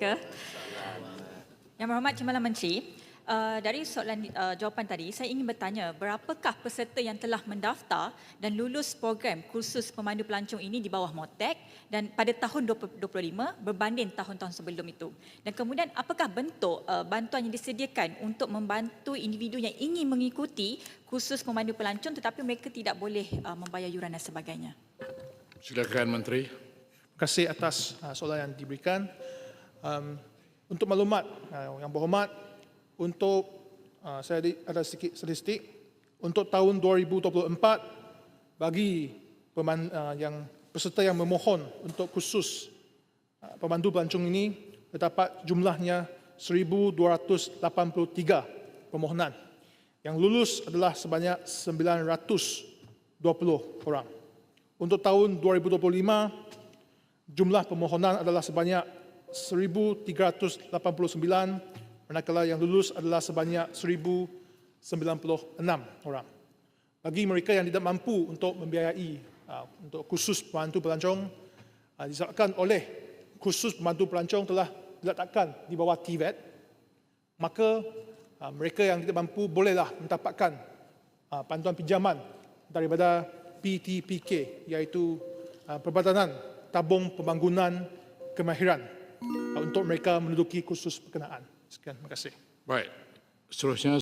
Ke? Yang berhormat Timbalan Menteri, uh, dari soalan uh, jawapan tadi, saya ingin bertanya berapakah peserta yang telah mendaftar dan lulus program kursus pemandu pelancong ini di bawah MOTEC dan pada tahun 2025 berbanding tahun-tahun sebelum itu. Dan kemudian apakah bentuk uh, bantuan yang disediakan untuk membantu individu yang ingin mengikuti kursus pemandu pelancong tetapi mereka tidak boleh uh, membayar yuran dan sebagainya. Silakan Menteri. Terima kasih atas uh, soalan yang diberikan. Um, untuk maklumat uh, yang berhormat, untuk uh, saya ada sedikit statistik untuk tahun 2024 bagi peman, uh, yang peserta yang memohon untuk khusus uh, pemandu pelancong ini terdapat jumlahnya 1283 permohonan. Yang lulus adalah sebanyak 920 orang. Untuk tahun 2025 jumlah permohonan adalah sebanyak 1,389, manakala yang lulus adalah sebanyak 1,096 orang. Bagi mereka yang tidak mampu untuk membiayai uh, untuk kursus pemandu pelancong, uh, disebabkan oleh kursus pemandu pelancong telah diletakkan di bawah TVET, maka uh, mereka yang tidak mampu bolehlah mendapatkan bantuan pinjaman daripada PTPK iaitu Perbadanan Tabung Pembangunan Kemahiran untuk mereka menduduki kursus berkenaan. Sekian, terima kasih. Baik. Seterusnya